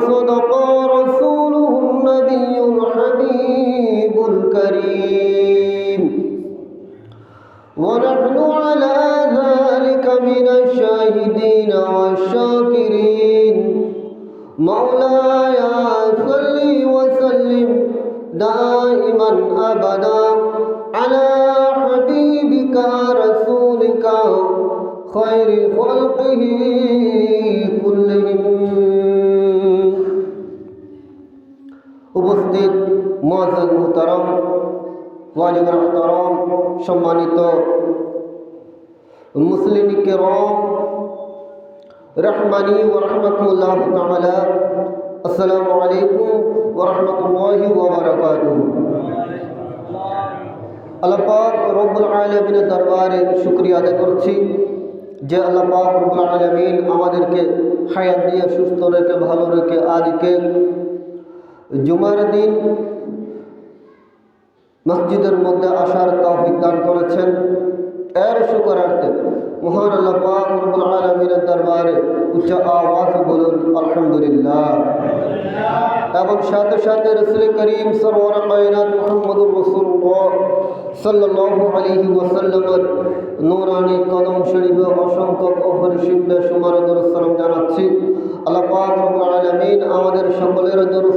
وصدق رسوله النبي الحبيب الكريم. ونحن على ذلك من الشاهدين والشاكرين. مولاي صل وسلم دائما ابدا على حبيبك رسولك خير خلقه كلهم. মুহতারম ওয়ালিম রহতারম সম্মানিত মুসলিম কেরম, রহমানি ও রহমতুল্লাহ তাআলা, আসসালামু আলাইকুম ওয়া রাহমাতুল্লাহি পাক রব্বুল আলামিনের দরবারে শুকরিয়া আদায় করছি যে আল্লাহ পাক রব্বুল আলামিন আমাদেরকে হায়াত দিয়ে সুস্থ রেখে, ভালো রেখে আজকে জুমার দিন মসজিদের মধ্যে আসার তৌফিক দান করেছেন। এর শুকরার্থে মহান আল্লাহ দরবারে উচ্চ আওয়াজ বলুন, আলহামদুলিল্লাহ। এবং সাথে সাথে রসুল করিম সরওয়ার কায়নাত কদম শরীফে অসংখ্য অপরিসীম জানাচ্ছি। আল্লাহ পাক আমাদের সকলের দরুদ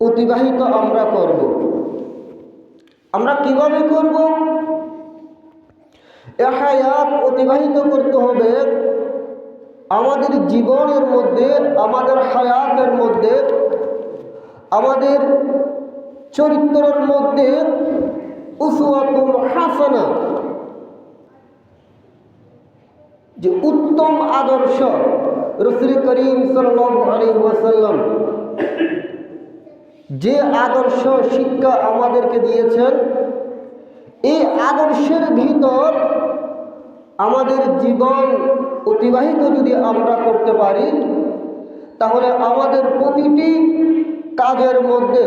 অতিবাহিত আমরা করব। আমরা কীভাবে করব? হায়াত অতিবাহিত করতে হবে। আমাদের জীবনের মধ্যে, আমাদের হায়াতের মধ্যে, আমাদের চরিত্রের মধ্যে উসওয়াতুল হাসানা, যে উত্তম আদর্শ রসুল করিম সাল্লাম যে আদর্শ শিক্ষা আমাদেরকে দিয়েছেন, এই আদর্শের ভিতর আমাদের জীবন অতিবাহিত যদি আমরা করতে পারি, তাহলে আমাদের প্রতিটি কাজের মধ্যে,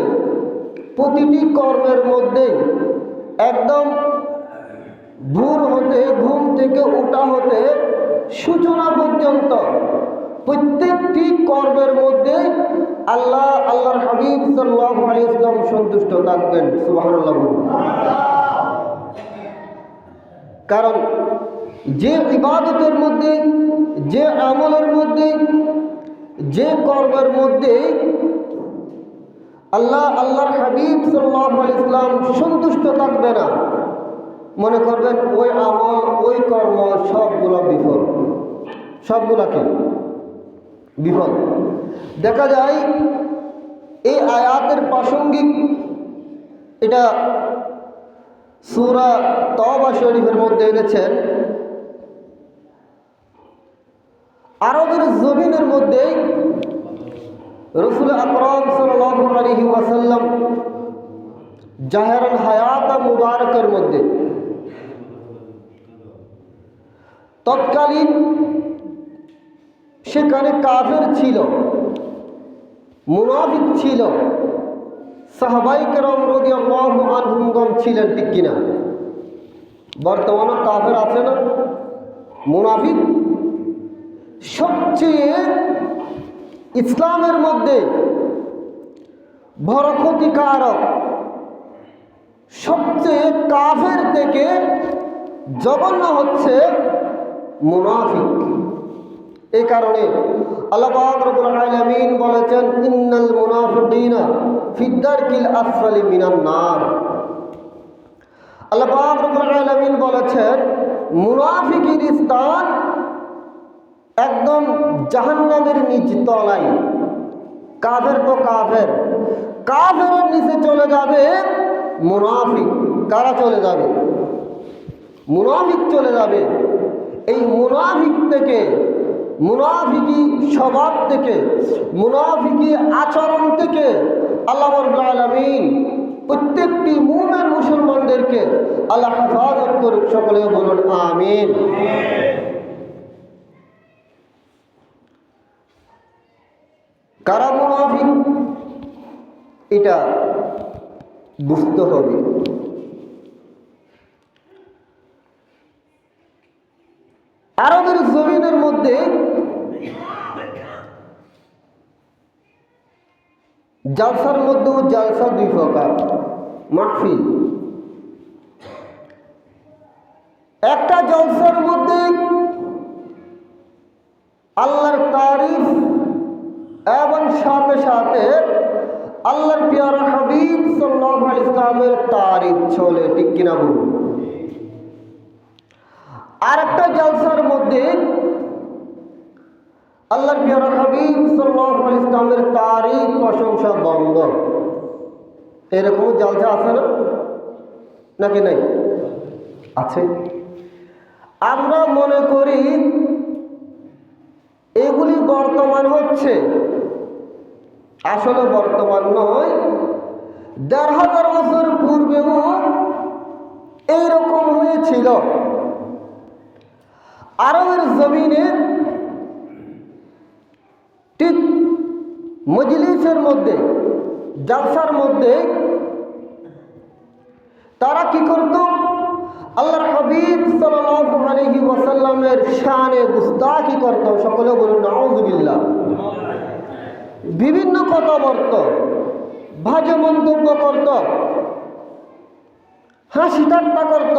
প্রতিটি কর্মের মধ্যে একদম ভোর হতে, ঘুম থেকে ওঠা হতে সূচনা পর্যন্ত প্রত্যেকটি কর্মের মধ্যে আল্লাহ, আল্লাহর হাবিব সাল্লাহ আলী ইসলাম সন্তুষ্ট থাকবেন সুবাহ কারণ যে ইবাদতের মধ্যে, যে আমলের মধ্যে, যে কর্মের মধ্যে আল্লাহ, আল্লাহর হাবিব সাল্লাহ ইসলাম সন্তুষ্ট থাকবে না, মনে করবেন ওই আমল, ওই কর্ম সবগুলো বিফল। সবগুলা বিফল দেখা যায়, এই আয়াতের প্রাসঙ্গিক এটা সুরা তবা শরীফের মধ্যে এনেছেন আরবের জমিনের মধ্যে রসুল আকরম আলাইহি ওয়াসাল্লাম জাহেরান হায়াত মুবারকের মধ্যে তৎকালীন সেখানে কাফের ছিল, মুনাফিক ছিল, সাহাবাই কেরম রদি আনহুমগম ছিলেন ঠিক কিনা? বর্তমানে কাফের আছে না? মুনাফিক? সবচেয়ে ইসলামের মধ্যে বড় ক্ষতিকারক, সবচেয়ে কাফের থেকে জঘন্য হচ্ছে মুনাফিক। এই কারণে আল্লাহ পাক রব্বুল বলেছেন, ইন্নাল মুনাফিকিনা ফিদ্দারকিল আসফালি মিনান নার। আল্লাহ পাক রব্বুল আলামিন বলেছেন, মুনাফিকের স্থান একদম জাহান্নামের নিচ তলায়। কাফের তো কাফের। কাফের নিচে চলে যাবে মুনাফিক। কারা চলে যাবে? মুনাফিক চলে যাবে। এই মুনাফিক থেকে মুনাফিকি স্বভাব থেকে, মুনাফিকি আচরণ থেকে আল্লাহ আলামিন প্রত্যেকটি মুমেন মুসলমানদেরকে আল্লাহ হেফাজত করুক সকলে বলুন আমিন। কারা মুনাফিক? এটা বুঝতে হবে আরবের জমিনের মধ্যে জালসার মধ্যেও জালসা দুই প্রকার, মাহফিল। একটা জলসার মধ্যে আল্লাহর তারিফ এবং সাথে সাথে আল্লাহর পিয়ার হাবিব সাল্লাহ ইসলামের তারিফ চলে, ঠিক কিনা বলুন? আর একটা জলসার মধ্যে আল্লাহর পিয়ার হাবিব সাল্লাহ ইসলামের তারিফ প্রশংসা বন্ধ এরকম জলসা আছে না? নাকি নাই? আছে। আমরা মনে করি এগুলি বর্তমান হচ্ছে। আসলে বর্তমান নয়। দেড় হাজার বছর পূর্বেও এইরকম হয়েছিল। আরবের জমিনে ঠিক মজলিসের মধ্যে, জালসার মধ্যে তারা কি করত? আল্লাহর হাবিব সাল্লাল্লাহু ওয়াসাল্লামের শানে গুস্তাখি করত, সকলে বলুন নাউযুবিল্লাহ বিভিন্ন কথা বলত বাজে মন্তব্য করত, হাসি ঠাট্টা করত।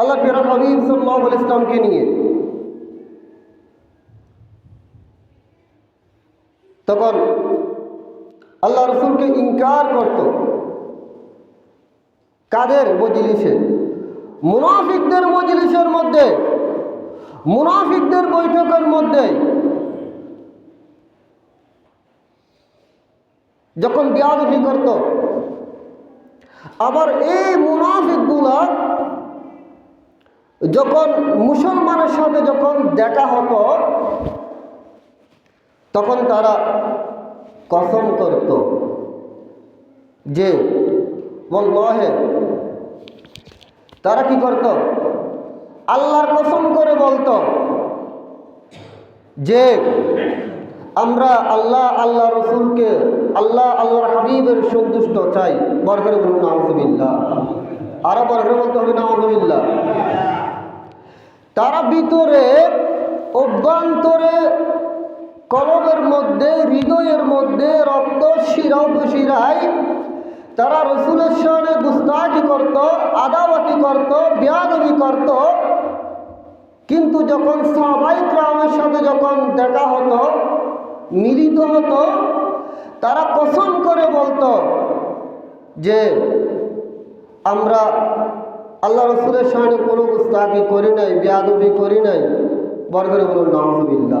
আল্লাহ হাবিব সাল্লাহ ইসলামকে নিয়ে তখন আল্লাহ রসুলকে ইনকার করত। কাদের মজলিসে? মুনাফিকদের মজলিসের মধ্যে, মুনাফিকদের বৈঠকের মধ্যে। যখন বিয়াদফি করত, আবার এই মুনাফিকগুলা যখন মুসলমানের সাথে যখন দেখা হতো তখন তারা কসম করত যে বল্লহে তারা কি করত? আল্লাহর কসম করে বলতো যে, আমরা আল্লাহ আল্লাহ রসুলকে, আল্লাহ, আল্লাহর হাবিবের সন্তুষ্ট চাই। বরকরে বলুন নাহমিল্লা আরও বরকরে বলতে হবে নাহমিল্লা তারা ভিতরে অভ্যন্তরে কলমের মধ্যে, হৃদয়ের মধ্যে রক্ত শিরা শিরায়। তারা রসুলের সঙ্গে গুস্তাকি করত আদাবাতি করত বিয়াদবি করত। কিন্তু যখন সবাই গ্রামের সাথে যখন দেখা হতো, মিলিত হতো, তারা কসম করে বলতো যে, আমরা আল্লাহ রসুলের সামনে কোনো গুস্তাকি করি নাই বিয়াদবি করি নাই। বরগরে বলুন নাহবিল্লা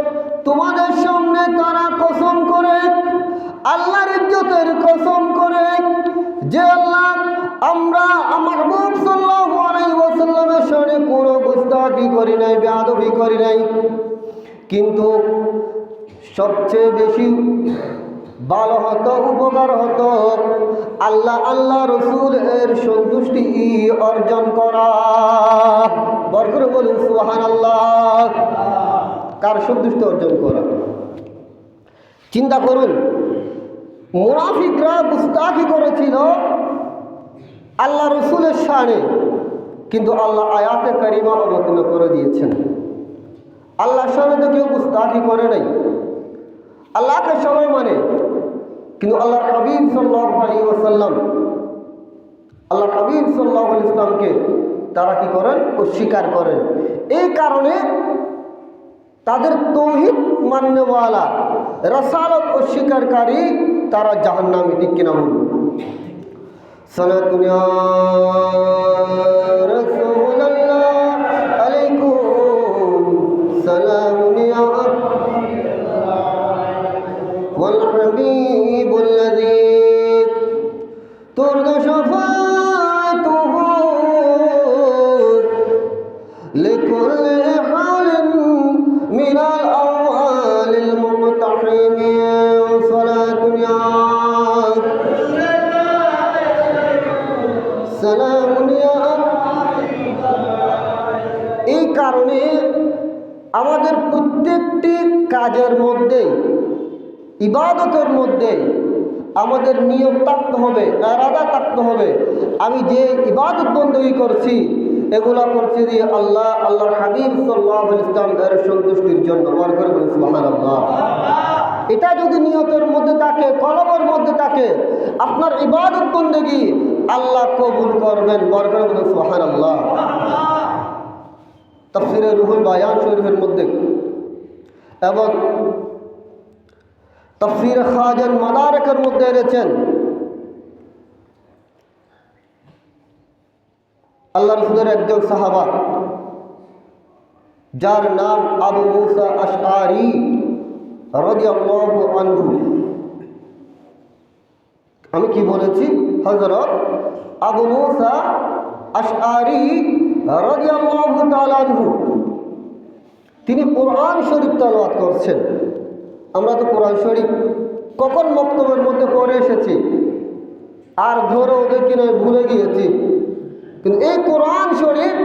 তোমাদের সামনে তারা কসম করে, আল্লাহর ইজ্জতের কসম করে যে আল্লাহ আমরা আমার মাহবুব সাল্লাল্লাহু আলাইহি ওয়াসাল্লামের গুস্তাকি করি নাই, বেয়াদবি করি নাই। কিন্তু সবচেয়ে বেশি ভালো হতো, উপকার হতো আল্লাহ আল্লাহ রসুলের সন্তুষ্টি অর্জন করা। বরকর বলুন সুহান আল্লাহ কার সন্তুষ্টি অর্জন করা? চিন্তা করুন, মুনাফিকরা গুস্তাকি করেছিল আল্লাহ রসুলের শানে, কিন্তু আল্লাহ আয়াতে কারিমা অবতীর্ণ করে দিয়েছেন। আল্লাহ শানে তো কেউ গুস্তাকি করে নাই। আল্লাহকে সবাই মানে কিন্তু আল্লাহ হাবিব সাল্লাহ আলী ওসাল্লাম আল্লাহ হাবিব সাল্লাহ ইসলামকে তারা কি করেন? অস্বীকার করেন। এই কারণে তাদের তৌহিদ মান্যওয়ালা, রসালত অস্বীকারী তারা জাহান্নামী ঠিক কিনা বলুন। সনাতুন ইয়া রাসূলুল্লাহ আলাইকুম সালামুন আমাদের নিয়ম থাকতে হবে এরাদা থাকতে হবে। আমি যে ইবাদত বন্দী করছি, এগুলা করছি যে আল্লাহ, আল্লাহর হাবিব সাল্লাহ ইসলাম এর সন্তুষ্টির জন্য এটা যদি নিয়তের মধ্যে থাকে, কলমের মধ্যে থাকে, আপনার ইবাদত বন্দেগি আল্লাহ কবুল করবেন বরকর সুহান আল্লাহ তফসিরে রুহুল বায়ান শরীফের মধ্যে, এবং তফসির খাজান মাদারকের মধ্যে এনেছেন। আল্লাহ রসুলের একজন সাহাবা, যার নাম আবু মুসা আশআরি রাদিয়াল্লাহু আমি কি বলেছি? হযরত আবু মুসা আশআরি রাদিয়াল্লাহু তাআলা আনহু। তিনি কোরআন শরীফ তেলাওয়াত করছেন। আমরা তো কোরআন শরীফ কখন বক্তব্যের মধ্যে পড়ে এসেছি? আর ধরে ওদেরকে নয়, ভুলে গিয়েছি। কিন্তু এই কোরআন শরীফ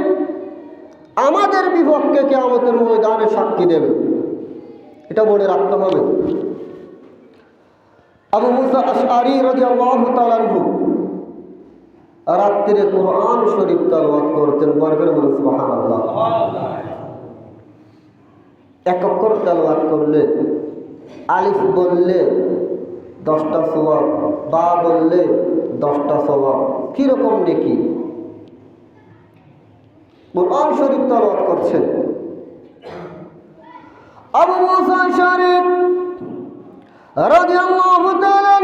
আমাদের বিপক্ষে কেমতের ময়দানে সাক্ষী দেবে। এটা মনে রাখতে হবে। আবু মুসা রাত্রিরে কোরআন শরীফ তেলাওয়াত করতেন বরকর বলে সুবহানাল্লাহ। এক অক্ষর তেলাওয়াত করলে আলিফ বললে দশটা সবাব বা বললে দশটা সবাব কীরকম নেকি? কোরআন শরীফ তালাওয়াত করছেন। আবু মুসা শরীফ রাদিয়াল্লাহু তাআলা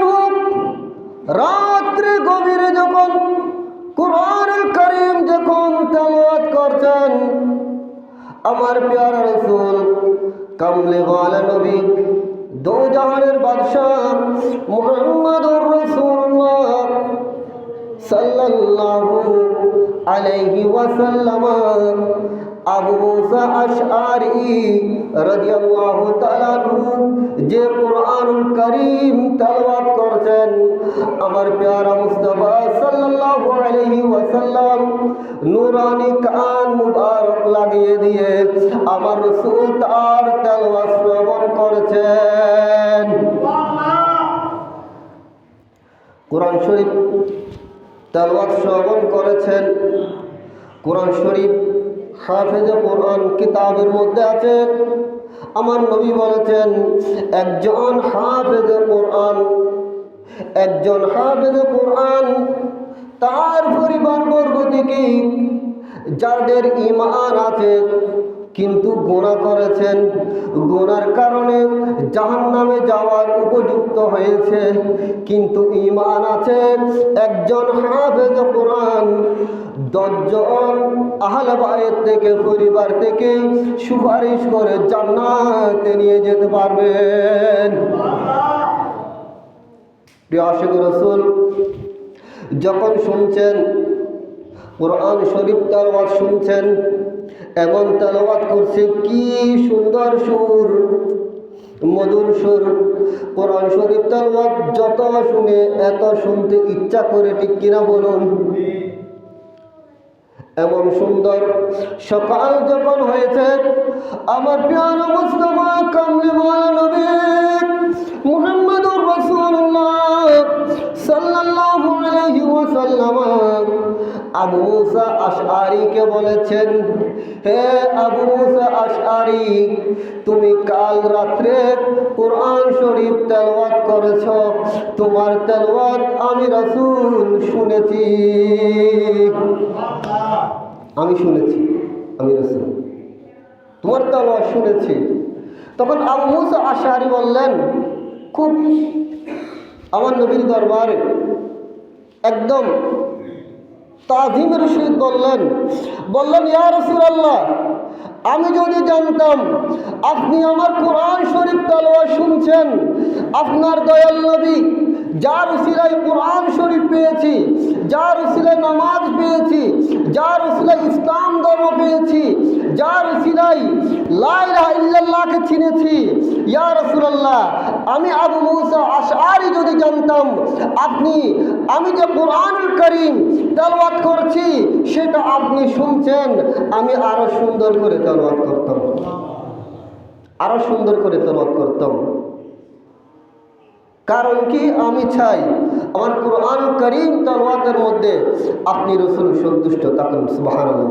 রাত্রে গভীরে যখন কোরআনুল করিম যখন তেলাওয়াত করছেন, আমার প্যারা রাসূল, কামলে ওয়ালা নবী দো জাহানের বাদশাহ মুহাম্মদুর রাসূলুল্লাহ সাল্লাল্লাহু আলাইহি ওয়াসাল্লাম, আবু মুসা আশআরি রাদিয়াল্লাহু তাআলা যে কোরআনুল কারীম তেলাওয়াত করছেন। আমার প্যারা মুস্তাফা সাল্লাল্লাহু আলাইহি ওয়াসাল্লাম নূরানি কান মুবারক লাগিয়ে দিয়ে আমার রাসূল তার তেলাওয়াত শ্রবণ করছেন। কোরআন শরীফ তেলাওয়াত শ্রবণ করেছেন। কোরআন শরীফ হাফেজে কোরআন কিতাবের মধ্যে আছে। আমার নবী বলেছেন, একজন হাফেজে কোরআন, একজন হাফেজে কোরআন তার পরিবার বর্গ থেকে যাদের ইমান আছে, কিন্তু গোনা করেছেন। গোনার কারণে জাহান নামে যাওয়ার উপযুক্ত হয়েছে, কিন্তু ইমান আছে একজন হাফেজ কোরআন, দশজন আহলে বাইত থেকে, পরিবার থেকে সুপারিশ করে জান্নাতে নিয়ে যেতে পারবেন। প্রিয় আশিক রসুল যখন শুনছেন কোরআন শরীফ তার শুনছেন, এমন তেলাওয়াত করছে, কি সুন্দর সুর, মধুর সুর। কোরআন শরীফ তেলাওয়াত যত শুনে, এত শুনতে ইচ্ছা করে, ঠিক কিনা বলুন? এমন সুন্দর সকাল যখন হয়েছে, আমার প্রিয় মুস্তফা কামলিওয়ালা নবী মুহাম্মদুর রাসূলুল্লাহ। সাল্লাল্লাহু আলাইহি ওয়াসাল্লাম আবু মুসা আশআরীকে বলেছেন, হে আবু মুসা আশআরী, তুমি কাল রাত্রে কোরআন শরীফ তেলাওয়াত করেছ। তোমার তেলাওয়াত আমি রাসূল শুনেছি। আমি শুনেছি, আমি রসুল। তোমার তালোয়ার শুনেছি। তখন আবু মুসা আশারি বললেন, খুব আমার নবীর দরবারে একদম তাজিমের সহিত বললেন বললেন, ইয়া রসুল্লাহ আমি যদি জানতাম আপনি আমার কোরআন শরীফ তালোয়া শুনছেন, আপনার দয়াল নবী যার উসিলায় কোরআন শরীফ পেয়েছি, যার উসিলায় নামাজ পেয়েছি, যার উসিলায় ইসলাম ধর্ম পেয়েছি, যার উসিলায় লাইলাহ ইল্লাল্লাহকে চিনেছি, ইয়া রসুলাল্লাহ, আমি আবু মুসা আশআরি যদি জানতাম, আপনি, আমি যে কোরআনুল করিম তেলাওয়াত করছি, সেটা আপনি শুনছেন, আমি আরও সুন্দর করে তেলাওয়াত করতাম। আরও সুন্দর করে তেলাওয়াত করতাম। কারণ কি? আমি চাই আমার কোরআন করিম তেলাওয়াতের মধ্যে আপনি রসুল সন্তুষ্ট থাকুন, সুবহানাল্লাহ।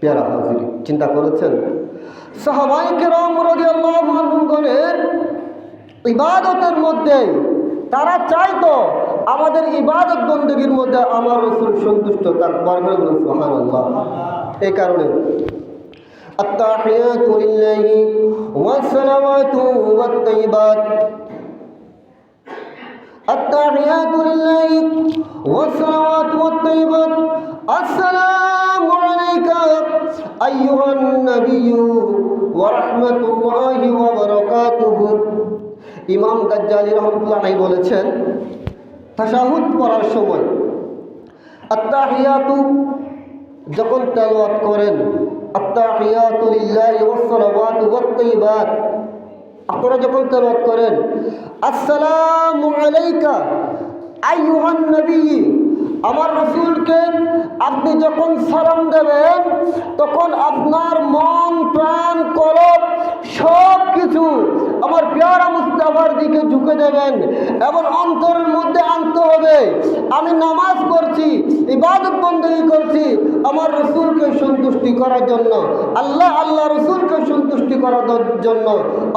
পেয়ারা হাজির, চিন্তা করেছেন? সাহাবাইকে রামগণের ইবাদতের মধ্যে তারা চাইতো আমাদের ইবাদত বন্দীর মধ্যে আমার রসুল সন্তুষ্ট তার বারবার সোহান এই কারণে التحيات لله والصلوات والطيبات التحيات لله والصلوات والطيبات السلام عليك أيها النبي ورحمة الله وبركاته ইমাম গাজ্জালি রহমতুল্লাহ বলেছেন তাশাহুদ পড়ার সময় আত্তাহিয়াতু যখন তেলাওয়াত করেন আপনারা যখন তেলত করেন আসসালামু আলাইকা আইয়ুহান নবী আমার রসুলকে আপনি যখন সালাম দেবেন, তখন আপনার মন, প্রাণ, কলব সব কিছু আমার পেয়ারা মুস্তাফার দিকে ঝুঁকে দেবেন এবং অন্তরের মধ্যে আনতে হবে। আমি নামাজ পড়ছি, ইবাদত বন্দী করছি আমার রসুলকে সন্তুষ্টি করার জন্য। আল্লাহ আল্লাহ রসুলকে সন্তুষ্টি করার জন্য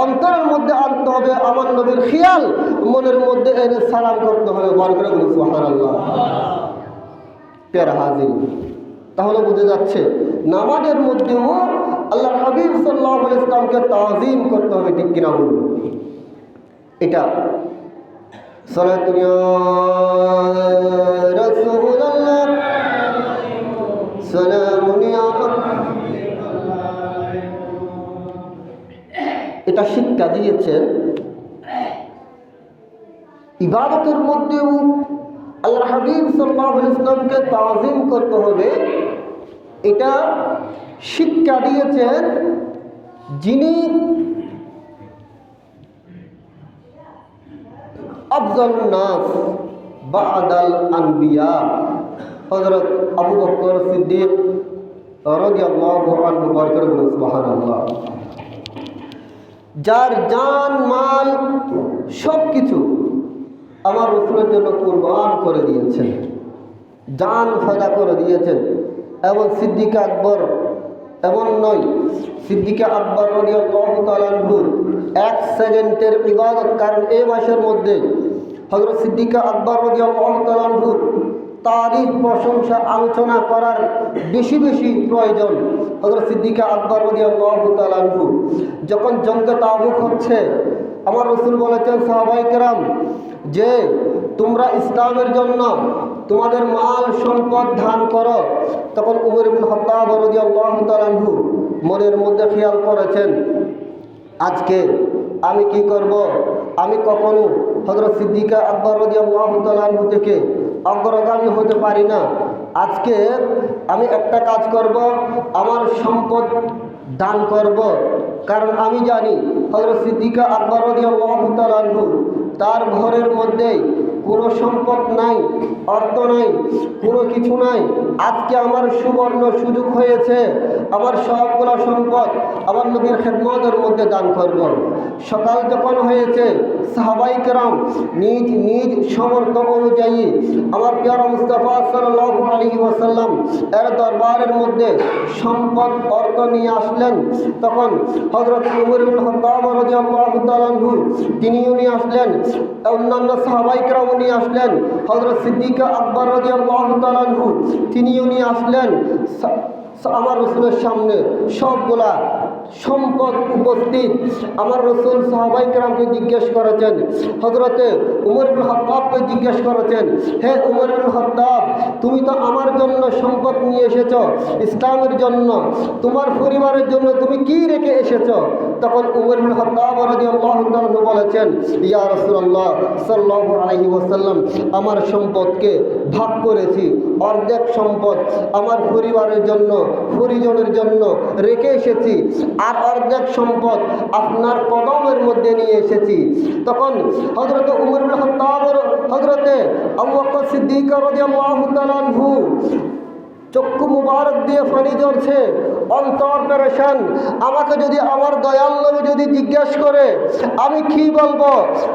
অন্তরের মধ্যে আনতে হবে। আমার নবীর খেয়াল মনের মধ্যে এনে সালাম করতে হবে বার করে বলি হাজির। তাহলে বুঝে যাচ্ছে, নামাজের মধ্যেও আল্লাহ হাবিব সাল্লাহ ইসলামকে তাজিম করতে হবে, ঠিক কিনা বলুন? এটা এটা শিক্ষা দিয়েছেন ইবাদতের মধ্যেও আল্লাহ হাবিব সাল্লাহ ইসলামকে তাজিম করতে হবে। এটা শিক্ষা দিয়েছেন যিনি আফজল নাস বাদাল আনবিয়া হজরত আবু বকর সিদ্দিক যার জান, মাল সব কিছু আমার রসুলের জন্য কুরবান করে দিয়েছেন, জান ফেদা করে দিয়েছেন, এবং সিদ্দিকা আকবর এমন নয়, সিদ্দিকা আকবর রদিয়ালহুর এক সেকেন্ডের ইবাদত, কারণ এই মাসের মধ্যে হজরত সিদ্দিকা আকবর রদিয়ালহুর তারিফ প্রশংসা আলোচনা করার বেশি বেশি প্রয়োজন। হজরত সিদ্দিকা আকবর রদিয়ালহু যখন জঙ্গে তাবুক হচ্ছে আমার রসুল বলেছেন, সাহাবাই কেরাম, যে তোমরা ইসলামের জন্য তোমাদের মাল, সম্পদ ধান করো। তখন উমর ইবুল মনের মধ্যে খেয়াল করেছেন, আজকে আমি কি করব? আমি কখনো হজরত সিদ্দিকা আকবর রদিয়ালহু থেকে অগ্রগামী হতে পারি না। আজকে আমি একটা কাজ করব, আমার সম্পদ দান করব। কারণ আমি জানি হজরত সিদ্দিকা আকবর আনহু, তার ঘরের মধ্যে কোনো সম্পদ নাই, অর্থ নাই, কোনো কিছু নাই। আজকে আমার সুবর্ণ সুযোগ হয়েছে। আমার সবগুলো সম্পদ আমার নবীর খেদমতের মধ্যে দান করব। সকাল যখন হয়েছে, সাহাবাই কেরাম নিজ নিজ সমর্থন অনুযায়ী আমার পিয়ারা মুস্তফা সাল্লাহ আলী এর দরবারের মধ্যে সম্পদ, অর্থ নিয়ে আসলেন। তখন হজরত উমরুল হতাম রাদিয়াল্লাহু তাআলা আনহু তিনিও নিয়ে আসলেন। অন্যান্য সাহাবাই কেরাম নিয়ে আসলেন। হজরত সিদ্দিকা আকবর রাদিয়াল্লাহু তাআলা আনহু উনি আসলেন আমার রসুলের সামনে সবগুলা সম্পদ উপস্থিত। আমার রসুল সাহাবাই কেরামকে জিজ্ঞেস করেছেন হজরতে উমরুল হত্তাবকে জিজ্ঞেস করেছেন, হে উমরুল হত্তাব তুমি তো আমার জন্য সম্পদ নিয়ে এসেছ, ইসলামের জন্য। তোমার পরিবারের জন্য তুমি কি রেখে এসেছ? তখন উমরুল হত্তাব রাজি আল্লাহ বলেছেন, ইয়া রসুল্লাহ সাল্লাহ আলহি ওসাল্লাম আমার সম্পদকে ভাগ করেছি। অর্ধেক সম্পদ আমার পরিবারের জন্য, পরিজনের জন্য রেখে এসেছি আর অর্ধেক সম্পদ আপনার কদমের মধ্যে নিয়ে এসেছি। তখন হজরত হত্তাব হজরতে আবু বকর সিদ্দিক রাদিয়াল্লাহু তাআলা আনহু চক্ষু মুবারক দিয়ে পানি জ্বরছে অন্তর পেরেশান। আমাকে যদি আমার দয়াল যদি জিজ্ঞেস করে, আমি কি বলব?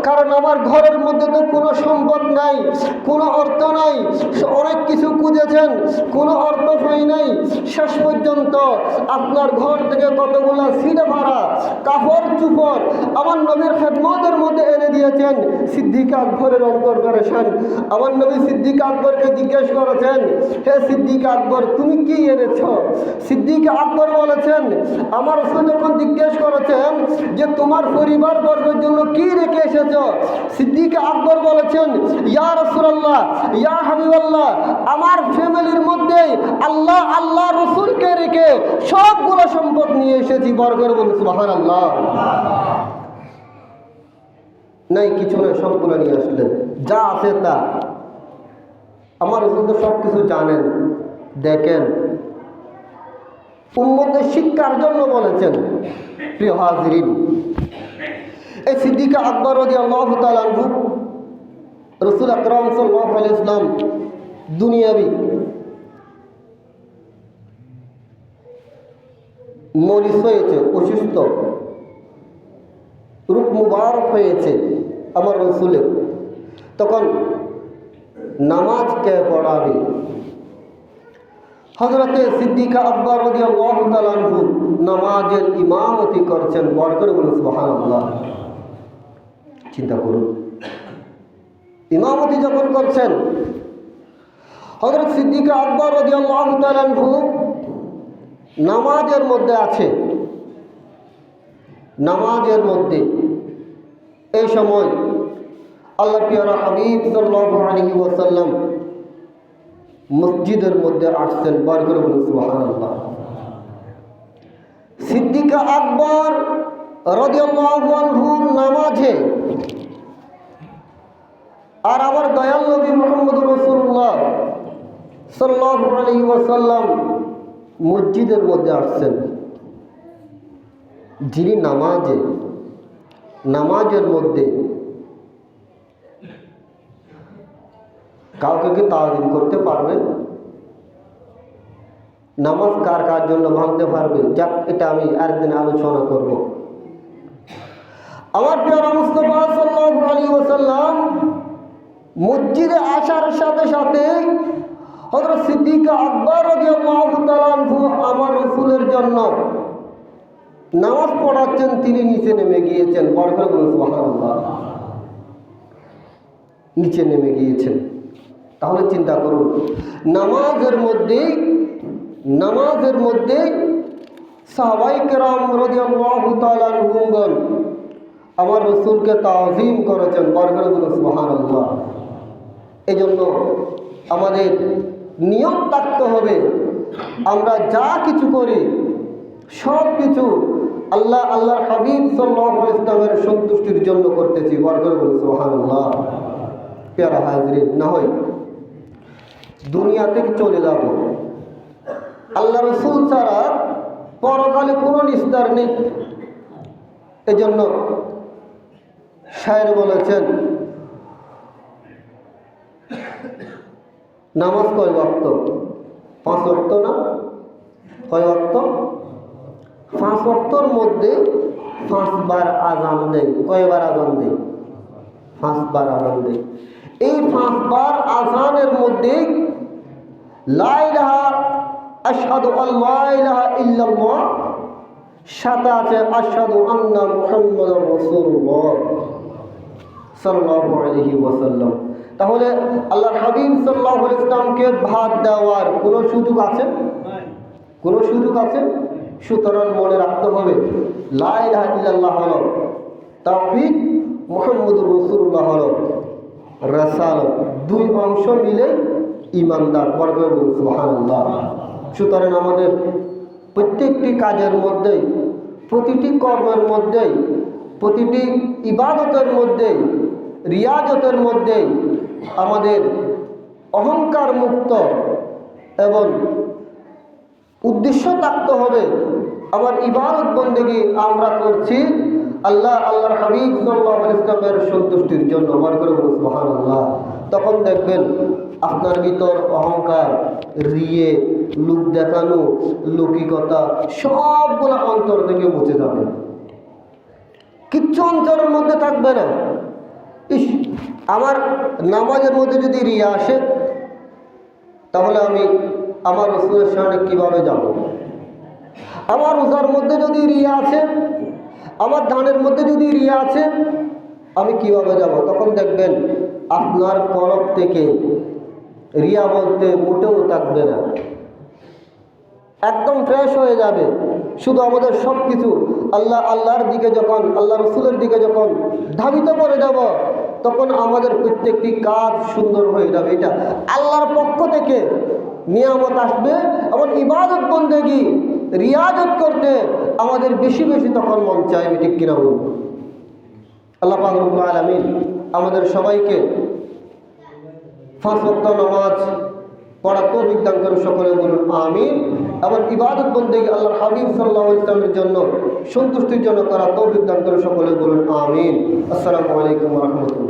কারণ আমার ঘরের মধ্যে তো কোনো সম্পদ নাই, কোনো অর্থ নাই। অনেক কিছু খুঁজেছেন, কোনো অর্থ পাই নাই। শেষ পর্যন্ত আপনার ঘর থেকে কতগুলো সিটে ভাড়া কাপড় চুপড় আমার নবীর খেদমতের মধ্যে এনে দিয়েছেন। সিদ্দিক আকবরের অন্তর পেরেশান। আমার নবী সিদ্দিক আকবরকে জিজ্ঞেস করেছেন, হে সিদ্দিক আকবর তুমি কি এনেছ? সিদ্দিক আকবর বলেছেন, আমার রসুল যখন জিজ্ঞেস করেছেন যে তোমার পরিবার বর্গের জন্য কি রেখে এসেছ? সিদ্দিক আকবর বলেছেন, ইয়া রসুল্লাহ ইয়া হাবিবাল্লাহ, আমার ফ্যামিলির মধ্যেই আল্লাহ আল্লাহ রসুলকে রেখে সবগুলো সম্পদ নিয়ে এসেছি বর্গের বলুন সুবাহান আল্লাহ নাই, কিছু নয় সবগুলো নিয়ে আসলেন। যা আছে তা। আমার রসুল তো সব কিছু জানেন। দেখেন। উম্মতের শিক্ষার জন্য বলেছেন, প্রিয় হাজরিন, এই সিদ্দিকা আকবর আল্লাহ রসুল আকরম আল ইসলাম দুনিয়াবি মরিস হয়েছে, অসুস্থ, রূপ মুবারক হয়েছে আমার রসুলের। তখন নামাজ কে পড়াবে? হজরতে সিদ্দিকা আকবর রদি আল্লাহ তালু নামাজের ইমামতি করছেন বর করে বলুন সুহান আল্লাহ চিন্তা করুন। ইমামতি যখন করছেন হজরত সিদ্দিকা আকবর রদি আল্লাহ তালু নামাজের মধ্যে আছে। নামাজের মধ্যে এই সময় আল্লাহ পিয়ারা হাবিব সাল্লাহ আলহি ওয়াসাল্লাম মসজিদের মধ্যে আসছেন, বার করে বলুন, সুবহানাল্লাহ। সিদ্দিকা আকবর রাদিয়াল্লাহু নামাজে আর আমার দয়াল নবী মুহাম্মদ রাসূলুল্লাহ সাল্লাল্লাহু আলাইহি ওয়াসাল্লাম মসজিদের মধ্যে আসছেন। যিনি নামাজে, নামাজের মধ্যে কাউকে কি তাজিম করতে পারবে? নামাজ কার কার জন্য ভাঙতে পারবে? যাক, এটা আমি একদিন আলোচনা করব। আমার প্রিয় মুস্তফা সাল্লাল্লাহু আলাইহি ওয়াসাল্লাম মসজিদে আসার সাথে সাথে হযরত সিদ্দিক আকবর আমার রাসূলের জন্য নামাজ পড়াচ্ছেন, তিনি নিচে নেমে গিয়েছেন। বরকত নিচে নেমে গিয়েছেন। তাহলে চিন্তা করুন। নামাজের মধ্যে নামাজের মধ্যে আমার রসুলকে তাজিম করেছেন, বরকত সুবহানাল্লাহ। এই জন্য আমাদের নিয়ম থাকতে হবে। আমরা যা কিছু করি, সব কিছু আল্লাহ, আল্লাহর হাবিব সাল্লাহ ইসলামের সন্তুষ্টির জন্য করতেছি, বরকত সুবহানাল্লাহ। পেয়ারা হাজরিন, না হয় দুনিয়া থেকে চলে যাব। আল্লাহ রসুল ছাড়া পরকালে কোনো নিস্তার নেই। এজন্য শায়ের বলেছেন, নামাজ কয় ওয়াক্ত? পাঁচ ওয়াক্ত না? কয় ওয়াক্ত? পাঁচ ওয়াক্তর মধ্যে পাঁচবার আজান দেয়। কয়বার আজান দেয়? পাঁচবার আজান দেয়। এই পাঁচবার আজানের মধ্যে আশহাদু আল্লাহ ইলাহা ইল্লাল্লাহ। আছে তাহলে হাবিব সাল্লাল্লাহু ইসলামকে ভাত দেওয়ার কোনো সুযোগ আছে? কোনো সুযোগ আছে? সুতরাং মনে রাখতে হবে, লা ইলাহা ইল্লাল্লাহ রাসালত। দুই অংশ মিলে ইমানদার বর্গ সুবহানাল্লাহ। সুতরাং আমাদের প্রত্যেকটি কাজের মধ্যেই, প্রতিটি কর্মের মধ্যেই, প্রতিটি ইবাদতের মধ্যেই, রিয়াজতের মধ্যেই আমাদের অহংকার মুক্ত এবং উদ্দেশ্য থাকতে হবে আমার ইবাদত বন্দেগী আমরা করছি। আল্লাহ আল্লাহর হাবিব সাল্লাহ ইসলামের সন্তুষ্টির জন্য, মন করে মহান আল্লাহ তখন দেখবেন আপনার ভিতর অহংকার, রিয়ে, লুক দেখানো, লৌকিকতা সবগুলো অন্তর থেকে মুছে যাবে। কিচ্ছু অন্তরের মধ্যে থাকবে না। ইস, আমার নামাজের মধ্যে যদি রিয়া আসে, তাহলে আমি আমার রসুলের সামনে কীভাবে যাব? আমার রোজার মধ্যে যদি রিয়া আছে আমার ধানের মধ্যে যদি রিয়া আছে আমি কীভাবে যাব? তখন দেখবেন আপনার কলব থেকে রিয়া বলতে মোটেও থাকবে না। একদম ফ্রেশ হয়ে যাবে। শুধু আমাদের সব কিছু আল্লাহ আল্লাহর দিকে যখন, আল্লাহ রসুলের দিকে যখন ধাবিত করে যাব, তখন আমাদের প্রত্যেকটি কাজ সুন্দর হয়ে যাবে। এটা আল্লাহর পক্ষ থেকে নিয়ামত আসবে এবং ইবাদত বন্দেগি, রিয়াজত করতে আমাদের বেশি বেশি তখন মন চাইবে, ঠিক কিনা বলব আল্লাহ আলমিন আমাদের সবাইকে ওয়াক্ত নামাজ পড়া তো বিজ্ঞান করে সকলে বলুন, আমিন। এবং ইবাদত বন্দী আল্লাহ হাবিব সাল্লাহ ইসলামের জন্য সন্তুষ্টির জন্য করা তো বিজ্ঞান করে সকলে বলুন, আমিন। আসসালামু আলাইকুম রহমতুল্লাহ।